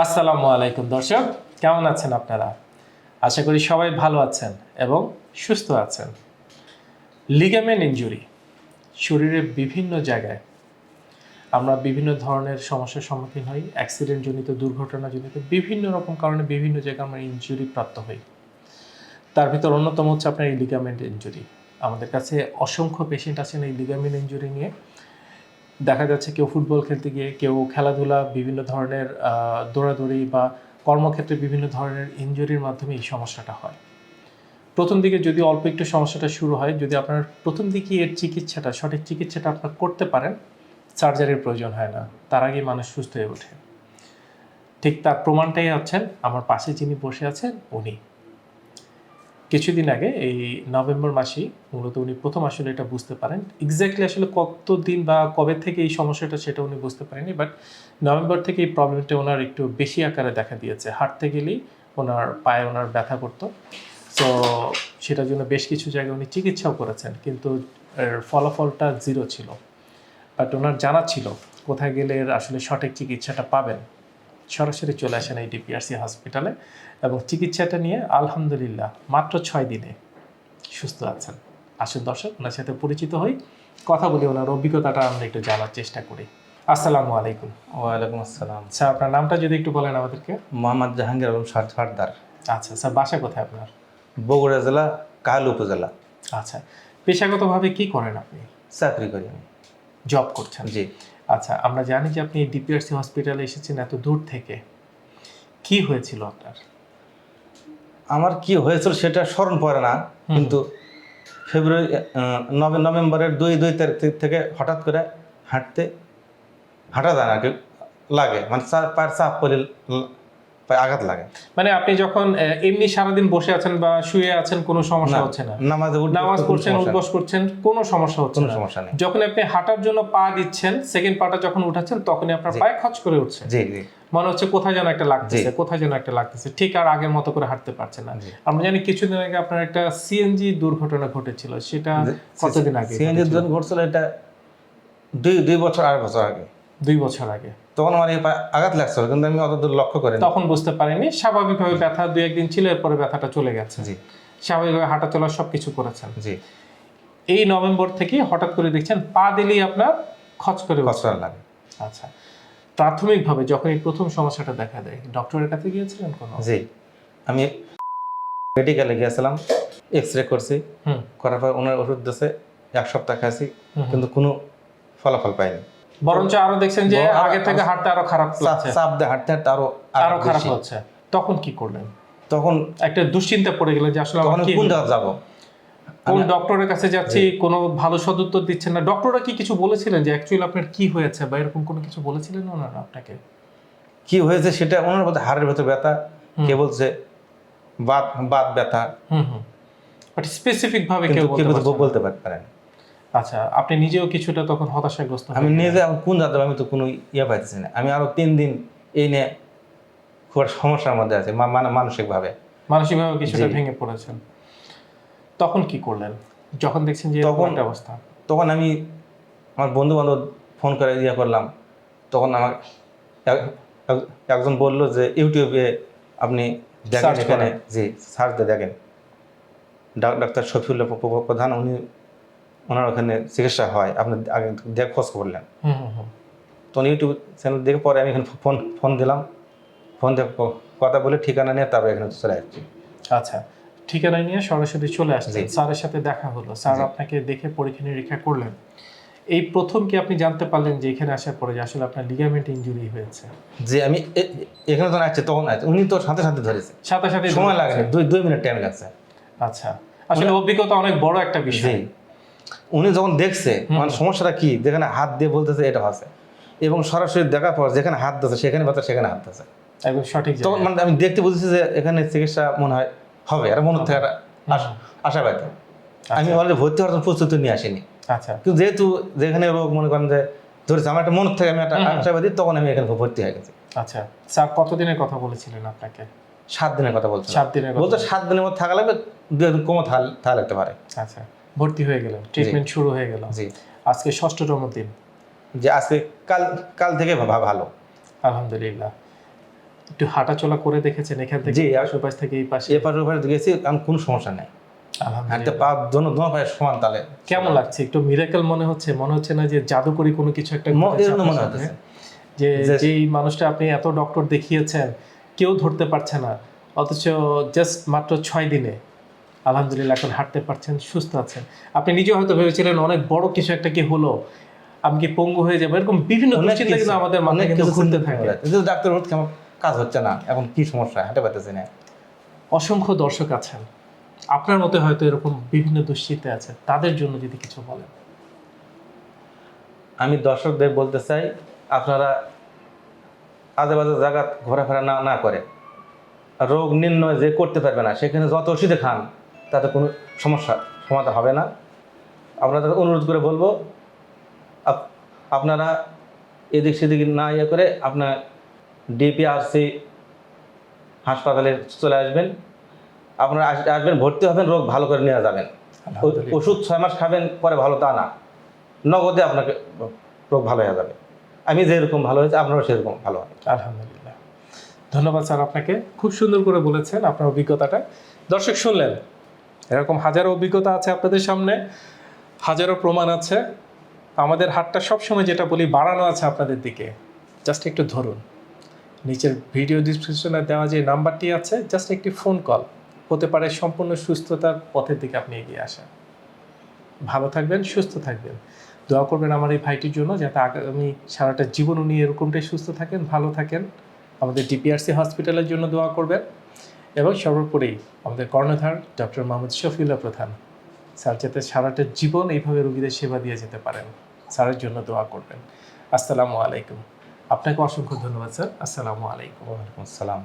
আসসালামু আলাইকুম, দর্শক। কেমন আছেন আপনারা? আশা করি সবাই ভালো আছেন এবং সুস্থ আছেন। লিগামেন্ট ইনজুরি শরীরের বিভিন্ন জায়গায় আমরা বিভিন্ন ধরনের সমস্যার সম্মুখীন হই অ্যাক্সিডেন্টজনিত দুর্ঘটনাজনিত, বিভিন্ন রকম কারণে বিভিন্ন জায়গায় আমরা ইনজুরি প্রাপ্ত হই। তার ভিতর অন্যতম হচ্ছে আপনার এই লিগামেন্ট ইনজুরি আমাদের কাছে অসংখ্য পেশেন্ট আছেন এই লিগামেন্ট ইনজুরি নিয়ে। দেখা যাচ্ছে কেউ ফুটবল খেলতে গিয়ে, কেউ খেলাধুলা বিভিন্ন ধরনের দৌড়াদৌড়ি বা কর্মক্ষেত্রে বিভিন্ন ধরনের ইনজুরির মাধ্যমে এই সমস্যাটা হয়। প্রথম দিকে যদি অল্প একটু সমস্যাটা শুরু হয়, যদি আপনার প্রথম দিকে এর চিকিৎসাটা, সঠিক চিকিৎসাটা আপনার করতে পারেন সার্জারির প্রয়োজন হয় না। তার আগে মানুষ সুস্থ হয়ে ওঠে। ঠিক তার প্রমাণটাই হচ্ছেন, আমার পাশে যিনি বসে আছেন, উনি। কিছুদিন আগে, এই নভেম্বর মাসেই, মূলত উনি প্রথম আসলে এটা বুঝতে পারেন। এক্স্যাক্টলি আসলে কত দিন বা কবে থেকে এই সমস্যাটা, সেটা উনি বুঝতে পারেনি বাট নভেম্বর থেকে এই প্রবলেমটা ওনার একটু বেশি আকারে দেখা দিয়েছে। হাঁটতে গেলেই ওনার পায়ে ওনার ব্যথা করতো। তো সেটার জন্য বেশ কিছু জায়গায় উনি চিকিৎসাও করেছেন, কিন্তু এর ফলাফলটা জিরো ছিল। বাট ওনার জানা ছিল, কোথায় গেলে আসলে সঠিক চিকিৎসাটা পাবেন। সরাসরি চলে আসেন এই ডিপিআরসি হসপিটালে এবং চিকিৎসাটা নিয়ে আলহামদুলিল্লাহ মাত্র ছয় দিনে সুস্থ আছেন। আসুন দর্শক ওনার সাথে পরিচিত হই। কথা বলি ওনার অভিজ্ঞতাটা আমরা একটু জানার চেষ্টা করি। আসসালামু আলাইকুম। ওয়ালাইকুম আসসালাম। স্যার আপনার নামটা যদি একটু বলেন আমাদেরকে। মোহাম্মদ জাহাঙ্গীর আলম সার- সর্দার। আচ্ছা স্যার বাসা কোথায় আপনার? বগুড়া জেলা কাহাল উপজেলা। আচ্ছা পেশাগতভাবে কি করেন আপনি? চাকরি করি আমি। জব করছেন। জি। আচ্ছা আমরা জানি যে আপনি ডিপিআরসি হসপিটালে এসেছেন এত দূর থেকে। কি হয়েছিল আপনার? আমার কি হয়েছিল সেটা স্মরণ পড়ে না কিন্তু ফেব্রুয়ারি নভে- নভেম্বরের দুই দুই তারিখ থেকে হঠাৎ করে হাঁটতে হাঁটা যায় না লাগে। মানে পায়ের চাপ পড়ে আঘাত লাগে। মানে আপনি যখন এমনি সারাদিন বসে আছেন বা শুয়ে আছেন কোনো সমস্যা হচ্ছে না? নামাজে নামাজ পড়ছেন উদ্বাস করছেন কোনো সমস্যা হচ্ছে না। সমস্যা নেই। যখন আপনি হাঁটার জন্য পা দিচ্ছেন সেকেন্ড পাটা যখন উঠাচ্ছেন তখনই আপনার পায়ে খচ করে উঠছে। জি জি। মনে হচ্ছে কোথায় যেন একটা লাগতেছে কোথায় যেন একটা লাগতেছে ঠিক আর আগের মতো করে হাঁটতে পারছে না। আমরা জানি কিছুদিন আগে আপনার একটা সিএনজি দুর্ঘটনা ঘটেছিল সেটা কতদিন আগে সিএনজির জন্য ঘটছিল এটা দুই দুই বছর আড়াই বছর আগে। দুই বছর আগে। তখন আমার আঘাত লাগছিল কিন্তু আমি অত দূর লক্ষ্য করি তখন বুঝতে পারিনি স্বাভাবিকভাবে ব্যথা দুই একদিন ছিল এরপরে ব্যথাটা চলে গেছে। জি। স্বাভাবিকভাবে হাঁটা চলা সবকিছু করেছেন। জি। এই নভেম্বর থেকে হঠাৎ করে দেখছেন পা দিলেই আপনার খচ করে। কষ্ট লাগে। আচ্ছা প্রাথমিকভাবে যখন এই প্রথম সমস্যাটা দেখা দেয় ডক্টরের কাছে গিয়েছিলেন কোনো? জি। আমি মেডিকেলে গিয়েছিলাম এক্স রে করছি হুম। করার পর ওনার ওষুধ দিয়েছে এক সপ্তাহ খাইছি। কিন্তু কোনো ফলাফল পাইনি। বরঞ্চ আরও দেখছেন যে আগে থেকে হাঁটতে আরও খারাপ চাপ লাগছে চাপ দিয়ে হাঁটতে হাঁটতে আরও আরও খারাপ হচ্ছে। তখন কি করলেন? তখন একটা দুশ্চিন্তা পড়ে গেল যে আসলে আমার কি কোন জায়গা যাব? কোন ডক্টরের কাছে যাচ্ছি কোনো ভালো সদুত্তর দিচ্ছেন না। ডক্টররা কি কিছু বলেছিলেন যে অ্যাকচুয়ালি আপনার কি হয়েছে বা এরকম কোনো কিছু বলেছিলেন ওনারা আপনাকে? কি হয়েছে সেটা ওনার মধ্যে হাড়ের ভেতর ব্যথা কে বলছে বাত বাত ব্যথা। হুম হুম। বাট স্পেসিফিক ভাবে কেউ বলতে না। আচ্ছা আপনি নিজেও কিছুটা তখন হতাশাগ্রস্ত আমি নিজে কোন জায়গা আমি তো কোনো ইয়ে পাইতেছি না। আমি আরও তিন দিন এই নিয়ে খুব সমস্যার মধ্যে আছে মানে মানসিকভাবে। মানসিকভাবে কিছুটা ভেঙে পড়েছেন। তখন কি করলেন? যখন দেখছেন যে তখন- অবস্থা। তখন আমি আমার বন্ধু বান্ধব ফোন করে ইয়ে করলাম। তখন আমার এক- এক- একজন বলল যে ইউটিউবে আপনি দেখেন এখানে জি সার্চ দিয়ে দেখেন। ডাক- ডাক্তার শফিউল্লাহ প্রধান উনি ওনার ওখানে চিকিৎসা হয়। আপনি আগে দেখ খোঁজ করলেন হুম হুম হুম। তখন ইউটিউব চ্যানেল দেখে পরে আমি এখানে ফোন ফোন দিলাম। ফোন দিয়ে কথা বলে ঠিকানা নিয়ে তারপরে এখানে চলে আসছি। আচ্ছা ঠিকানা নিয়ে সরাসরি চলে আসছেন। স্যারের সাথে দেখা হলো। স্যার আপনাকে দেখে পরীক্ষা নিরীক্ষা করলেন। এই প্রথম কি আপনি জানতে পারলেন যে এখানে আসার পরে যে আসলে আপনার লিগামেন্ট ইনজুরি হয়েছে? যে আমি এখানে যখন আসছে তখন আসছে। উনি তো সাথে সাথে ধরেছে। সাথে সাথে সময় লাগে দুই দুই মিনিট টাইম লাগছে। আচ্ছা। আসলে অভিজ্ঞতা অনেক বড় একটা বিষয়। উনি যখন দেখছে মানে সমস্যাটা কি? যেখানে হাত দিয়ে বলতেছে এটা হচ্ছে। এবং সরাসরি দেখার পর যেখানে হাত দিচ্ছে সেখানে ব্যথা সেখানে হাত দিচ্ছে একদম সঠিক তখন মানে আমি দেখতে বুঝেছি যে এখানে চিকিৎসা মনে হয় হবে আর মনে থেকে আশ- আমি অলরেডি ভর্তি হওয়ার জন্য প্রস্তুতি নিয়ে আসিনি। আচ্ছা। কিন্তু যেহেতু যেখানে রোগ মনে করেন যে ধরেছে আমার একটা মন থেকে আমি একটা আশাবাদী তখন আমি এখানে ভর্তি হয়ে গেছি। আচ্ছা। স্যার কতদিনের কথা বলেছিলেন আপনাকে? সাত দিনের কথা বলছি সাত দিনের কথা। বলতো সাত দিনের মধ্যে থাকা লাগবে কমও থাকা থাকা লাগতে পারে। আচ্ছা। ভর্তি হয়ে গেলেন ট্রিটমেন্ট শুরু হয়ে গেল জি। আজকে ষষ্ঠতম দিন। যে আজকে কাল কাল থেকে ভা- ভালো। আলহামদুলিল্লাহ। একটু হাঁটাচলা করে দেখেছেন এখান থেকে? জি, এই আর- পাশ থেকে এই পাশে? এপার ওপারে গেছি কোনো সমস্যা নেই। হাঁটতে পা দোনো দোনো পায়ে সমান তালে। কেমন লাগছে? একটু মিরাকেল মনে হচ্ছে? মনে হচ্ছে না যে জাদুকরি কোনো কিছু একটা মনে? হচ্ছে। যে- যেই মানুষটা আপনি এত ডক্টর দেখিয়েছেন কেউ ধরতে পারছে না। অথচ জাস্ট মাত্র ছয় দিনে আলহামদুলিল্লাহ এখন হাঁটতে পারছেন সুস্থ আছেন। আপনি নিজে হয়তো ভেবেছিলেন অনেক বড় কিছু একটা কি হলো আমি কি পঙ্গু হয়ে যাব এরকম বিভিন্ন দুশ্চিন্তা কিন্তু আমাদের মাথায় কিন্তু ঘুরতে থাকে। ডাক্তার বলছে আমার কাজ হচ্ছে না এখন কি সমস্যা? হাঁটে পারতেছি না। অসংখ্য দর্শক আছেন। আপনার মতে হয়তো এরকম বিভিন্ন দুশ্চিন্তা আছে তাদের জন্য যদি কিছু বলেন। আমি দর্শকদের বলতে চাই আপনারা আজে বাজে জায়গা ঘোরাফেরা না না করে। রোগ নির্ণয় যে করতে পারবে না সেখানে যত ওষুধে খান তাতে কোনো সমস্যা সমাধান হবে না। আপনাদের অনুরোধ করে বলব আপনারা এদিক সেদিক না ইয়ে করে আপনার ডিপিআরসি হাসপাতালে চলে আসবেন। আপনারা আস- আসবেন ভর্তি হবেন রোগ ভালো করে নিয়ে যাবেন। ওষুধ ছয় মাস খাবেন পরে ভালো তা না। নগদে আপনাকে রোগ ভালো হয়ে যাবে। আমি যেরকম ভালো হয়েছে আপনারও সেরকম ভালো হবে। আলহামদুলিল্লাহ। ধন্যবাদ স্যার আপনাকে। খুব সুন্দর করে বলেছেন আপনার অভিজ্ঞতাটা। দর্শক শুনলেন এরকম হাজারো অভিজ্ঞতা আছে আপনাদের সামনে, হাজারো প্রমাণ আছে। আমাদের হাতটা সবসময় যেটা বলি, বাড়ানো আছে আপনাদের দিকে। জাস্ট একটু ধরুন। নিচের ভিডিও ডিসক্রিপশনে দেওয়া যে নাম্বারটি আছে, জাস্ট একটি ফোন কল হতে পারে সম্পূর্ণ সুস্থতার পথের দিকে আপনি এগিয়ে আসেন। ভালো থাকবেন, সুস্থ থাকবেন। দোয়া করবেন আমার এই ভাইটির জন্য যাতে আগামী সারাটা জীবন উনি এরকমটাই সুস্থ থাকেন, ভালো থাকেন। আমাদের ডিপিআরসি হসপিটালের জন্য দোয়া করবেন। এবং সর্বোপরি আমাদের কর্ণধার ডক্টর মোহাম্মদ শফিউল্লাহ প্রধান। স্যার, যাতে সারাটা জীবন এইভাবে রোগীদের সেবা দিয়ে যেতে পারেন, স্যারের জন্য দোয়া করবেন। আসসালামু আলাইকুম। আপনাকে অসংখ্য ধন্যবাদ, স্যার। আসসালামু আলাইকুম। ওয়ালাইকুম আসসালাম।